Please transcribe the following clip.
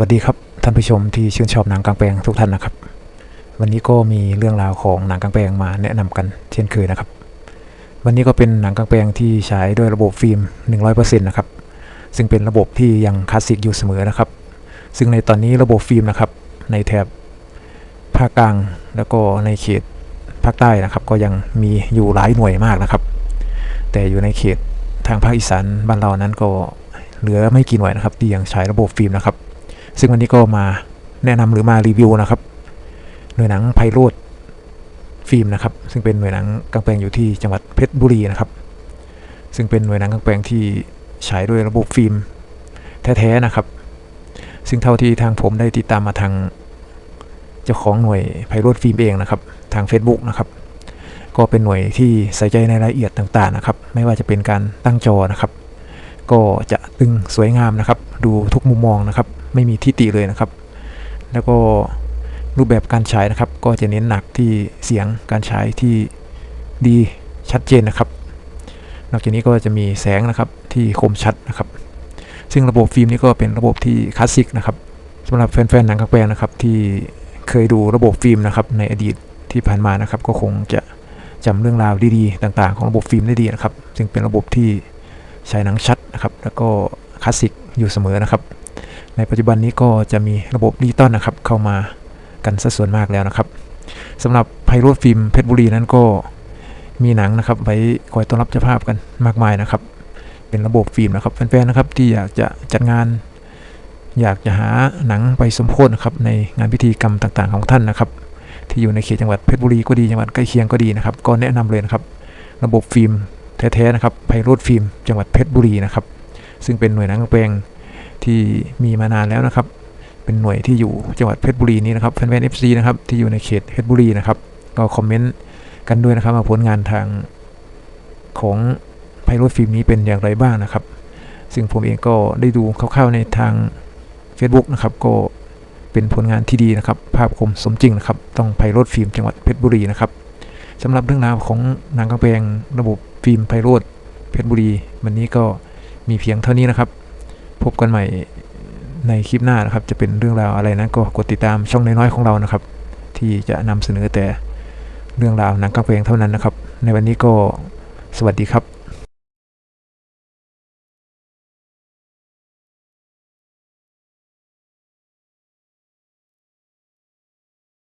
สวัสดีครับท่านผู้ชมที่ชื่นชอบหนังกลางแปลงทุกท่านนะครับ วันนี้ก็มีเรื่องราวของหนังกลางแปลงมาแนะนำกันเช่นเคยนะครับ วันนี้ก็เป็นหนังกลางแปลงที่ใช้ด้วยระบบฟิล์ม 100%นะครับซึ่งเป็นระบบที่ยังคลาสสิกอยู่เสมอนะครับ ซึ่งในตอนนี้ระบบฟิล์มนะครับ ในแถบภาคกลางแล้วก็ในเขตภาคใต้นะครับ ก็ยังมีอยู่หลายหน่วยมากนะครับ แต่อยู่ในเขตทางภาคอีสานบ้านเรานั้นก็เหลือไม่กี่หน่วยนะครับ ที่ยังใช้ระบบฟิล์มนะครับ ซึ่งวันนี้ก็มาแนะนำหรือมารีวิวนะครับ หน่วยหนังไพโรดฟิล์มนะครับ ซึ่งเป็นหน่วยหนังกลางแปลงอยู่ที่จังหวัดเพชรบุรีนะครับ ซึ่งเป็นหน่วยหนังกลางแปลงที่ฉายด้วยระบบฟิล์มแท้ๆนะครับ ซึ่งเท่าที่ทางผมได้ติดตามมาทางเจ้าของหน่วยไพโรดฟิล์มเองนะครับ ทาง Facebook นะครับก็เป็นหน่วยที่ใส่ใจในรายละเอียดต่างๆนะครับ ไม่ว่าจะเป็นการตั้งจอนะครับ ก็จะตึงสวยงามนะครับ ดูทุกมุมมองนะครับ ไม่มีที่ติเลยนะครับ แล้วก็รูปแบบการใช้นะครับ ก็จะเน้นหนักที่เสียงการใช้ที่ดีชัดเจนนะครับ นอกจากนี้ก็จะมีแสงนะครับที่คมชัดนะครับ ซึ่งระบบฟิล์มนี้ก็เป็นระบบที่คลาสสิกนะครับสำหรับแฟนๆหนังกลางแปลงนะครับ ที่เคยดูระบบฟิล์มนะครับในอดีตที่ผ่านมานะครับ ก็คงจะจำเรื่องราวดีๆ ต่างๆ ของระบบฟิล์มได้ดีนะครับ ซึ่งเป็นระบบที่ใช้หนังชัดนะครับ แล้วก็คลาสสิกอยู่เสมอนะครับ ในปัจจุบันนี้ก็จะมีระบบดิจิตอลนะครับ เข้ามากันสัดส่วนมากแล้วนะครับสำหรับไพโรดฟิล์มเพชรบุรีนั้นก็มีหนังนะครับไว้คอยต้อนรับเจ้าภาพกันมากมายนะครับ เป็นระบบฟิล์มนะครับแฟนๆนะครับที่อยากจะจัดงาน อยากจะหาหนังไปสมโพธินะครับในงานพิธีกรรมต่างๆของท่านนะครับ ที่อยู่ในเขตจังหวัดเพชรบุรีก็ดีจังหวัดใกล้เคียงก็ดีนะครับ ก็แนะนำเลยนะครับ ระบบฟิล์มแท้ๆนะครับไพโรดฟิล์มจังหวัดเพชรบุรีนะครับ ซึ่งเป็นหน่วยหนังแปลง ที่มีมานานแล้วนะครับ เป็นหน่วยที่อยู่จังหวัดเพชรบุรีนี้นะครับแฟนๆ FC นะครับที่อยู่ในเขตเพชรบุรีนะครับ ก็คอมเมนต์กันด้วยนะครับว่าผลงานทางของไพโรดฟิล์มนี้เป็นอย่างไรบ้างนะครับ ซึ่งผมเองก็ได้ดูคร่าวๆในทาง Facebook นะครับ ก็เป็นผลงานที่ดีนะครับ ภาพคมสมจริงนะครับ ต้องไพโรดฟิล์มจังหวัดเพชรบุรีนะครับสำหรับเรื่องราวของนังกลางแปงระบบฟิล์มไพโรดเพชรบุรี วันนี้ก็มีเพียงเท่านี้นะครับ บกันใหม่ในคลิปหน้านะครับ จะเป็นเรื่องราวอะไรนะก็กดติดตามช่องน้อยๆของเรานะครับ ที่จะนำเสนอแต่เรื่องราวหนังกลางแปลงเท่านั้นนะครับ ในวันนี้ก็สวัสดีครับ